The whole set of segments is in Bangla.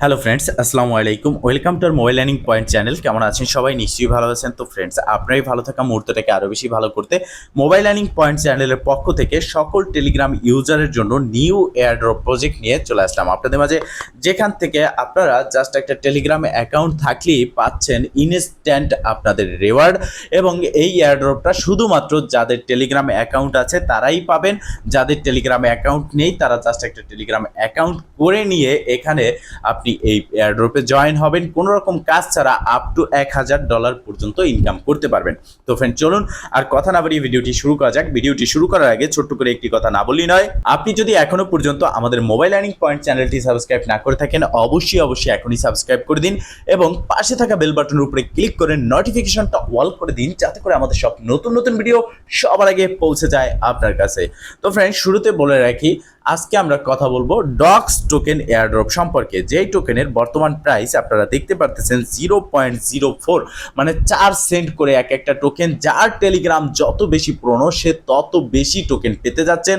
হ্যালো ফ্রেন্ডস আসসালামু আলাইকুম welcome to our mobile learning point channel কেমন আছেন সবাই? নিশ্চয়ই ভালো আছেন। তো ফ্রেন্ডস আপনারই ভালো থাকা মুহূর্তটাকে আরও বেশি ভালো করতে মোবাইল লার্নিং পয়েন্ট চ্যানেলের পক্ষ থেকে সকল টেলিগ্রাম ইউজারের জন্য নিউ এয়ারড্রপ প্রজেক্ট নিয়ে চলে আসলাম। আপনাদের মাঝে যেখান থেকে আপনারা জাস্ট একটা টেলিগ্রাম অ্যাকাউন্ট থাকলেই পাচ্ছেন ইনস্ট্যান্ট আপনাদের রেওয়ার্ড এবং এই এয়ারড্রপটা শুধুমাত্র যাদের টেলিগ্রাম অ্যাকাউন্ট আছে তারাই পাবেন। যাদের টেলিগ্রাম অ্যাকাউন্ট নেই, তারা জাস্ট একটা টেলিগ্রাম অ্যাকাউন্ট করে নিয়ে এখানে আপনি এই এয়ারড্রপে জয়েন হবেন। কোনো রকম কাজ ছাড়া আপ টু এক হাজার ডলার পর্যন্ত ইনকাম করতে পারবেন। তো ফ্রেন্ড চলুন আর কথা না বাড়িয়ে ভিডিওটি শুরু করা যাক। ভিডিওটি শুরু করার আগে ছোট্ট করে একটি কথা না বলি নয়, আপনি যদি এখনও পর্যন্ত আমাদের মোবাইল লার্নিং পয়েন্ট চ্যানেলটি সাবস্ক্রাইব না করে থাকেন, অবশ্যই অবশ্যই এখনই সাবস্ক্রাইব করে দিন এবং পাশে থাকা বেল বাটনের উপরে ক্লিক করে নোটিফিকেশনটা অল করে দিন, যাতে করে আমাদের সব নতুন নতুন ভিডিও সবার আগে পৌঁছে যায় আপনার কাছে। তো ফ্রেন্ড শুরুতে বলে রাখি আজকে আমরা কথা বলব ডক্স টোকেন এয়ারড্রপ সম্পর্কে। যেই টোকেনের বর্তমান প্রাইস আপনারা দেখতে পারতেছেন জিরো পয়েন্ট জিরো ফোর মানে চার সেন্ট করে এক একটা টোকেন যার টেলিগ্রাম যত বেশি পুরনো, সে তত বেশি টোকেন পেতে যাচ্ছেন।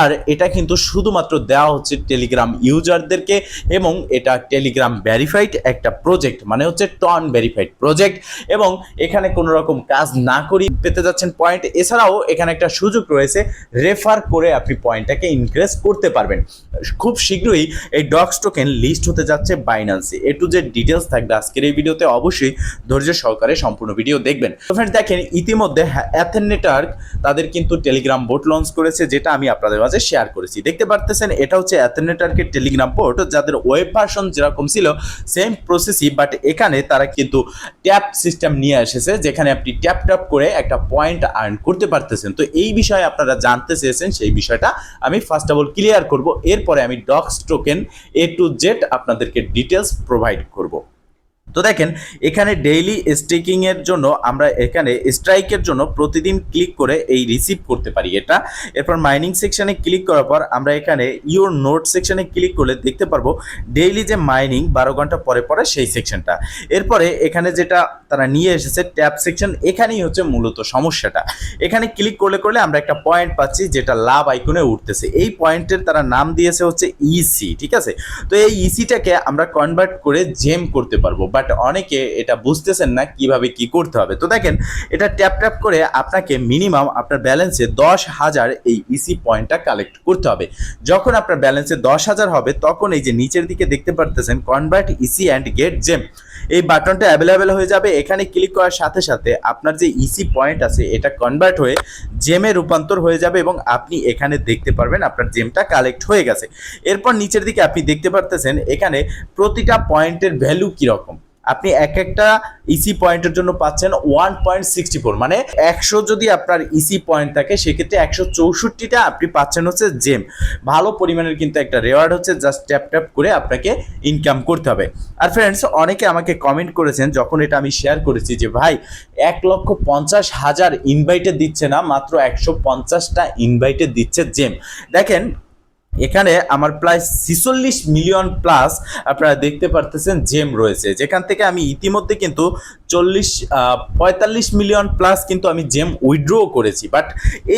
আর এটা কিন্তু শুধুমাত্র দেওয়া হচ্ছে টেলিগ্রাম ইউজারদেরকে এবং এটা টেলিগ্রাম ভ্যারিফাইড একটা প্রজেক্ট মানে হচ্ছে টন ভ্যারিফাইড প্রজেক্ট এবং এখানে কোনো রকম কাজ না করি পেতে যাচ্ছেন পয়েন্ট এছাড়াও এখানে একটা সুযোগ রয়েছে রেফার করে আপনি পয়েন্টটাকে ইনক্রিজ করতে পারবেন। খুব শীঘ্রই এই ডক্স টোকেন লিস্ট হতে যাচ্ছে বাইন্যান্সে এ। টু জেড ডিটেলস থাকবে আজকের এই ভিডিওতে। অবশ্যই ধৈর্য সহকারে সম্পূর্ণ ভিডিও দেখবেন। ফ্রেন্ড দেখেন, ইতিমধ্যে অ্যাথেন নেটওয়ার্ক তাদের কিন্তু টেলিগ্রাম বোট লঞ্চ করেছে, যেটা আমি আপনাদের মাঝে শেয়ার করেছি। দেখতে পারতেছেন, এটা হচ্ছে অ্যাথেন নেটওয়ার্কের টেলিগ্রাম বোট যাদের ওয়েব ভার্সন যেরকম ছিল সেম প্রসেসই বাট এখানে তারা কিন্তু ট্যাপ সিস্টেম নিয়ে এসেছে, যেখানে আপনি ট্যাপ ট্যাপ করে একটা পয়েন্ট আর্ন করতে পারতেছেন। তো এই বিষয়ে আপনারা জানতে চেয়েছেন, সেই বিষয়টা আমি ফার্স্ট অফ অল ক্লিয়ার করব। এরপরে আমি docs token A to Z আপনাদেরকে ডিটেলস প্রোভাইড করব। তো দেখেন, এখানে ডেইলি স্টেকিং এর জন্য আমরা এখানে স্ট্রাইকের জন্য প্রতিদিন ক্লিক করে এই রিসিভ করতে পারি এটা। এরপর মাইনিং সেকশনে ক্লিক করার পর আমরা এখানে ইওর নোট সেকশনে ক্লিক করলে দেখতে পারব ডেইলি যে মাইনিং বারো ঘণ্টা পরে পরে সেই সেকশনটা এরপরে এখানে যেটা তারা নিয়ে এসেছে ট্যাব সেকশন এখানেই হচ্ছে মূলত সমস্যাটা। এখানে ক্লিক করলে করলে আমরা একটা পয়েন্ট পাচ্ছি যেটা লাভ আইকনে উঠতেছে। এই পয়েন্টের তারা নাম দিয়েছে হচ্ছে ইসি ঠিক আছে? তো এই ইসিটাকে আমরা কনভার্ট করে জেম করতে পারব। বাট অনেকে এটা বুঝতেছেন না কীভাবে কি করতে হবে। তো দেখেন, এটা ট্যাপ ট্যাপ করে আপনাকে মিনিমাম আপনার ব্যালেন্সে দশ হাজার এই ইসি পয়েন্টটা কালেক্ট করতে হবে। যখন আপনার ব্যালেন্সে দশ হাজার হবে, তখন এই যে নিচের দিকে দেখতে পারতেছেন convert EC and get gem এই বাটনটা অ্যাভেলেবেল হয়ে যাবে। এখানে ক্লিক করার সাথে সাথে আপনার যে ইসি পয়েন্ট আছে, এটা কনভার্ট হয়ে জেমে রূপান্তর হয়ে যাবে এবং আপনি এখানে দেখতে পারবেন আপনার জেমটা কালেক্ট হয়ে গেছে। এরপর নিচের দিকে আপনি দেখতে পারতেছেন, এখানে প্রতিটা পয়েন্টের ভ্যালু কীরকম? আপনি এক একটা ইসি পয়েন্টের জন্য পাচ্ছেন ওয়ান পয়েন্ট সিক্সটি ফোর মানে একশো যদি আপনার ইসি পয়েন্ট থাকে, সেক্ষেত্রে একশো চৌষট্টিটা আপনি পাচ্ছেন হচ্ছে জেম ভালো পরিমাণের কিন্তু একটা রেওয়ার্ড হচ্ছে জাস্ট ট্যাপ ট্যাপ করে আপনাকে ইনকাম করতে হবে। আর ফ্রেন্ডস অনেকে আমাকে কমেন্ট করেছেন, যখন এটা আমি শেয়ার করেছি যে, ভাই, এক লক্ষ পঞ্চাশ হাজার ইনভাইটে দিচ্ছে না, মাত্র একশো পঞ্চাশটা ইনভাইটে দিচ্ছে জেম দেখেন এখানে আমার প্রায় ছিচল্লিশ মিলিয়ন প্লাস আপনারা দেখতে পারতেছেন জেম রয়েছে। যেখান থেকে আমি ইতিমধ্যে কিন্তু চল্লিশ পঁয়তাল্লিশ মিলিয়ন প্লাস কিন্তু আমি জেম উইথড্র করেছি। বাট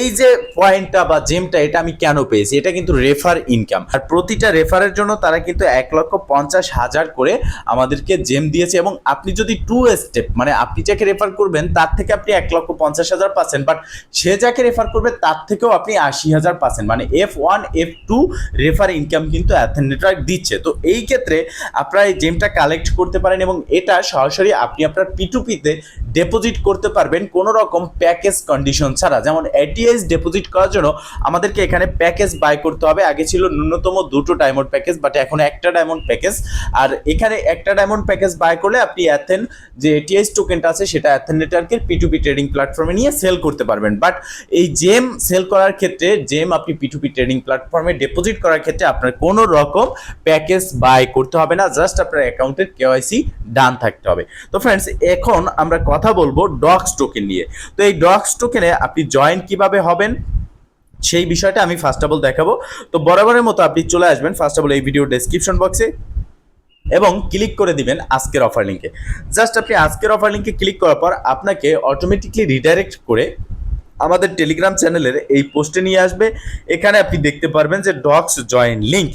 এই যে পয়েন্টটা বা জেমটা এটা আমি কেন পেয়েছি? এটা কিন্তু রেফার ইনকাম আর প্রতিটা রেফারের জন্য তারা কিন্তু এক লক্ষ পঞ্চাশ হাজার করে আমাদেরকে জেম দিয়েছে। এবং আপনি যদি টু স্টেপ মানে আপনি যাকে রেফার করবেন, তার থেকে আপনি এক লক্ষ পঞ্চাশ হাজার পাচ্ছেন। বাট সে যাকে রেফার করবে, তার থেকেও আপনি আশি হাজার পাচ্ছেন। মানে F one F two refer income কিন্তু অ্যাথেন নেটওয়ার্ক দিচ্ছে। তো এই ক্ষেত্রে আপনারা এই জেমটা কালেক্ট করতে পারেন এবং এটা সরাসরি আপনি আপনার পিটুপিতে ডিপোজিট করতে পারবেন কোনো রকম প্যাকেজ কন্ডিশন ছাড়া। যেমন এটিএস ডিপোজিট করার জন্য আমাদেরকে এখানে প্যাকেজ বাই করতে হবে। আগে ছিল ন্যূনতম দুটো ডায়মন্ড প্যাকেজ বাট এখন একটা ডায়মন্ড প্যাকেজ আর এখানে একটা ডায়মন্ড প্যাকেজ বাই করলে আপনি অ্যাথেন যে এটিএস টোকেনটা আছে, সেটা অ্যাথেন নেটওয়ার্কের পিটুপি ট্রেডিং প্ল্যাটফর্মে নিয়ে সেল করতে পারবেন। বাট এই জেম সেল করার ক্ষেত্রে জেম আপনি পিটুপি ট্রেডিং প্ল্যাটফর্মে ডিপোজিট করার ক্ষেত্রে আপনার কোনো রকম প্যাকেজ বাই করতে হবে না। জাস্ট আপনার অ্যাকাউন্টের কেওয়াইসি ডান থাকতে হবে। তো ফ্রেন্ডস এখন আমরা কথা বলব ডক্স টোকেন নিয়ে। তো এই ডক্স টোকেনে আপনি জয়েন কীভাবে হবেন, সেই বিষয়টা আমি ফার্স্ট অফ অল দেখাবো। তো বরাবরের মতো আপনি চলে আসবেন ফার্স্ট অফ অল এই ভিডিও ডেসক্রিপশন বক্সে এবং ক্লিক করে দিবেন আজকের অফার লিঙ্কে জাস্ট আপনি আজকের অফার লিঙ্কে ক্লিক করার পর আপনাকে অটোমেটিকলি রিডাইরেক্ট করে আমাদের টেলিগ্রাম চ্যানেলের এই পোস্টে নিয়ে আসবে। এখানে আপনি দেখতে পারবেন যে ডক্স জয়েন লিঙ্ক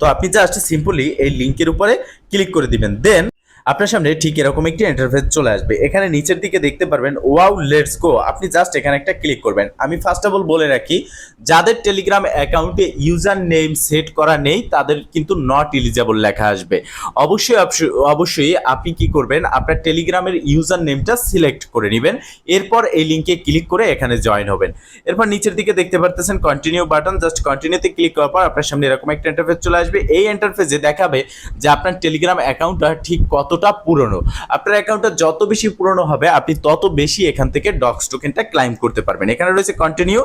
তো আপনি জাস্ট সিম্পলি এই লিঙ্কের উপরে ক্লিক করে দিবেন। দেন আপনার সামনে ঠিক এরকম একটি ইন্টারফেস চলে আসবে। এখানে নিচের দিকে দেখতে পারবেন ওয়াও লেটস গো আপনি জাস্ট এখানে একটা ক্লিক করবেন। আমি ফার্স্ট অফ অল বলে রাখি, যাদের টেলিগ্রাম অ্যাকাউন্টে ইউজার নেম সেট করা নেই, তাদের কিন্তু নট এলিজেবল লেখা আসবে। অবশ্যই অবশ্য- অবশ্যই আপনি কি করবেন, আপনার টেলিগ্রামের ইউজার নেমটা সিলেক্ট করে নেবেন, এরপর এই লিঙ্কে ক্লিক করে এখানে জয়েন হবেন। এরপর নিচের দিকে দেখতে পারতেছেন কন্টিনিউ বাটন জাস্ট কন্টিনিউতে ক্লিক করার পর আপনার সামনে এরকম একটা ইন্টারফেস চলে আসবে। এই ইন্টারফেসে দেখাবে যে আপনার টেলিগ্রাম অ্যাকাউন্টটা ঠিক কতটা পুরনো। আপনার অ্যাকাউন্টটা যত বেশি পুরনো হবে, আপনি তত বেশি এখান থেকে ডক্স টোকেনটা ক্লাইম করতে পারবেন। এখানে রয়েছে কন্টিনিউ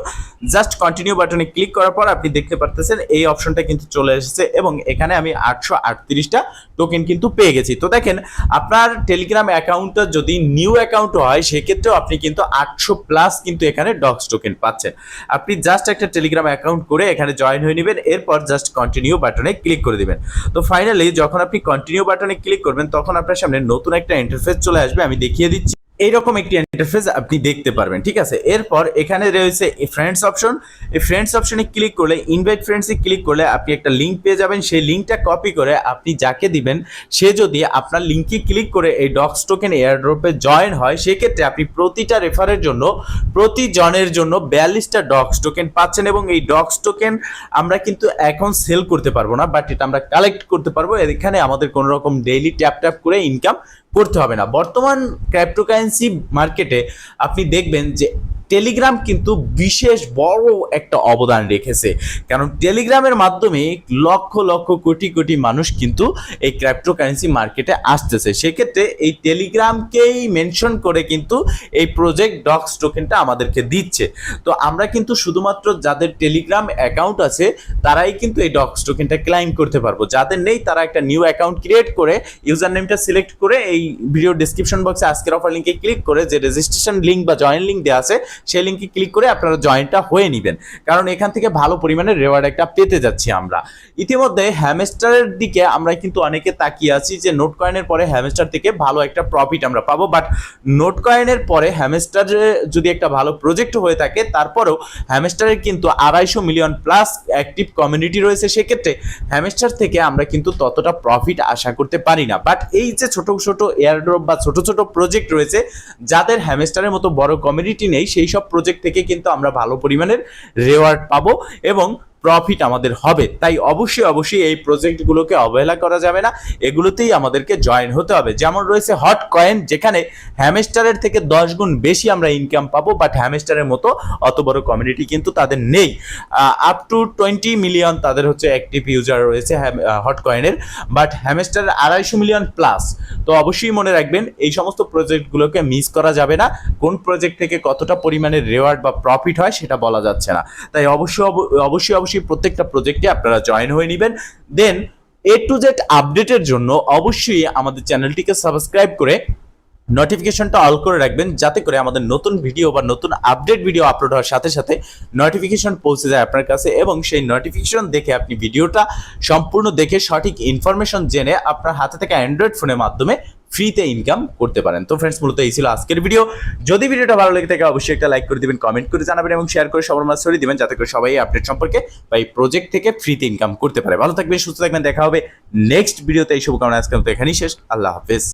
জাস্ট কন্টিনিউ বাটনে ক্লিক করার পর আপনি দেখতে পারতেছেন এই অপশনটা কিন্তু চলে এসেছে এবং এখানে আমি আটশো আটত্রিশটা টোকেন কিন্তু পেয়ে গেছি। তো দেখেন, আপনার টেলিগ্রাম অ্যাকাউন্টটা যদি নিউ অ্যাকাউন্ট হয়, সেক্ষেত্রেও আপনি কিন্তু আটশো প্লাস কিন্তু এখানে ডক্স টোকেন পাচ্ছেন। আপনি জাস্ট একটা টেলিগ্রাম অ্যাকাউন্ট করে এখানে জয়েন হয়ে নেবেন, এরপর জাস্ট কন্টিনিউ বাটনে ক্লিক করে দিবেন। তো ফাইনালি যখন আপনি কন্টিনিউ বাটনে ক্লিক করবেন, তখন আপনার সামনে নতুন একটা ইন্টারফেস চলে আসবে আমি দেখিয়ে দিচ্ছি। এইরকম একটি ইন্টারফেস আপনি দেখতে পারবেন, ঠিক আছে? এরপর এখানে রয়েছে ফ্রেন্ডস অপশন এই ফ্রেন্ডস অপশনে ক্লিক করলে ইনভাইট ফ্রেন্ডসে ক্লিক করলে আপনি একটা লিঙ্ক পেয়ে যাবেন। সেই লিঙ্কটা কপি করে আপনি যাকে দিবেন, সে যদি আপনার লিঙ্কে ক্লিক করে এই ডক্স টোকেন এয়ারড্রপে জয়েন হয়, সেক্ষেত্রে আপনি প্রতিটা রেফারের জন্য প্রতি জনের জন্য বিয়াল্লিশটা ডক্স টোকেন পাচ্ছেন এবং এই ডক্স টোকেন আমরা কিন্তু এখন সেল করতে পারব না বাট এটা আমরা কালেক্ট করতে পারব। এখানে আমাদের কোনো রকম ডেইলি ট্যাপ ট্যাপ করে ইনকাম করতে হবে না। বর্তমান ক্রিপ্টোকারেন্সি মার্কেটে আপনি দেখবেন যে টেলিগ্রাম কিন্তু বিশেষ বড় একটা অবদান রেখেছে। কারণ টেলিগ্রামের মাধ্যমে লক্ষ লক্ষ, কোটি কোটি মানুষ কিন্তু এই ক্রিপ্টোকারেন্সি মার্কেটে আসতেছে। সেক্ষেত্রে এই টেলিগ্রামকেই মেনশন করে কিন্তু এই প্রজেক্ট ডক্স টোকেনটা আমাদেরকে দিচ্ছে। তো আমরা কিন্তু শুধুমাত্র যাদের টেলিগ্রাম অ্যাকাউন্ট আছে, তারাই কিন্তু এই ডক্স টোকেনটা ক্লাইম করতে পারব। যাদের নেই, তারা একটা নিউ অ্যাকাউন্ট ক্রিয়েট করে ইউজার নেমটা সিলেক্ট করে, এই ভিডিও ডিসক্রিপশন বক্সে আজকের অফার লিঙ্কে ক্লিক করে, যে রেজিস্ট্রেশন লিঙ্ক বা জয়েন লিঙ্ক দেওয়া আছে সেই লিঙ্কে ক্লিক করে আপনারা জয়েনটা হয়ে নেবেন। কারণ এখান থেকে ভালো পরিমাণে রেওয়ার্ড একটা পেতে যাচ্ছি আমরা। ইতিমধ্যে হ্যামেস্টারের দিকে আমরা কিন্তু অনেকে তাকিয়ে আছি যে নোট কয়েনের পরে হ্যামেস্টার থেকে ভালো একটা প্রফিট আমরা পাবো। বাট নোট কয়েনের পরে হ্যামস্টারে যদি একটা ভালো প্রজেক্ট হয়ে থাকে, তারপরেও হ্যামেস্টারের কিন্তু আড়াইশো মিলিয়ন প্লাস অ্যাক্টিভ কমিউনিটি রয়েছে। সেক্ষেত্রে হ্যামেস্টার থেকে আমরা কিন্তু ততটা প্রফিট আশা করতে পারি না। বাট এই যে ছোট ছোট এয়ারড্রপ বা ছোট ছোট প্রজেক্ট রয়েছে, যাদের হ্যামেস্টারের মতো বড় কমিউনিটি নেই, সেই সব প্রজেক্ট থেকে কিন্তু আমরা ভালো পরিমাণের রেওয়ার্ড পাবো এবং প্রফিট আমাদের হবে। তাই অবশ্যই অবশ্যই এই প্রজেক্টগুলোকে অবহেলা করা যাবে না। এগুলোতেই আমাদেরকে জয়েন হতে হবে। যেমন রয়েছে হট কয়েন যেখানে হ্যামস্টারের থেকে দশ গুণ বেশি আমরা ইনকাম পাবো বাট হ্যামস্টারের মতো অত বড় কমিউনিটি কিন্তু তাদের নেই। আপ টু টোয়েন্টি মিলিয়ন তাদের হচ্ছে অ্যাক্টিভ ইউজার রয়েছে হট কয়েনের বাট হ্যামস্টারের আড়াইশো মিলিয়ন প্লাস তো অবশ্যই মনে রাখবেন, এই সমস্ত প্রজেক্টগুলোকে মিস করা যাবে না। কোন প্রজেক্ট থেকে কতটা পরিমাণে রেওয়ার্ড বা প্রফিট হয় সেটা বলা যাচ্ছে না। তাই অবশ্যই, অব- অবশ্যই অবশ্যই প্রত্যেকটা প্রজেক্টে আপনারা জয়েন হয়ে নেবেন। দেন এ টু জেড আপডেটের জন্য অবশ্যই আমাদের চ্যানেলটিকে সাবস্ক্রাইব করে নোটিফিকেশনটা অল করে রাখবেন, যাতে করে আমাদের নতুন ভিডিও বা নতুন আপডেট ভিডিও আপলোড হওয়ার সাথে সাথে নোটিফিকেশন পৌঁছে যায় আপনার কাছে এবং সেই নোটিফিকেশন দেখে আপনি ভিডিওটা সম্পূর্ণ দেখে সঠিক ইনফরমেশন জেনে আপনার হাতে থেকে অ্যান্ড্রয়েড ফোনের মাধ্যমে ফ্রিতে ইনকাম করতে পারেন। তো ফ্রেন্ডস মূলত এই ছিল আজকের ভিডিও যদি ভিডিওটা ভালো লেগে থাকে, অবশ্যই একটা লাইক করে দিবেন কমেন্ট করে জানাবেন এবং শেয়ার করে সবার মাঝে ছড়িয়ে দিবেন, যাতে করে সবাই আপডেট সম্পর্কে বা এই প্রজেক্ট থেকে ফ্রিতে ইনকাম করতে পারে। ভালো থাকবেন, সুস্থ থাকবেন, দেখা হবে নেক্সট ভিডিওতে এই শুভকামনা আজকে মতো এখানেই শেষ। আল্লাহ হাফেজ।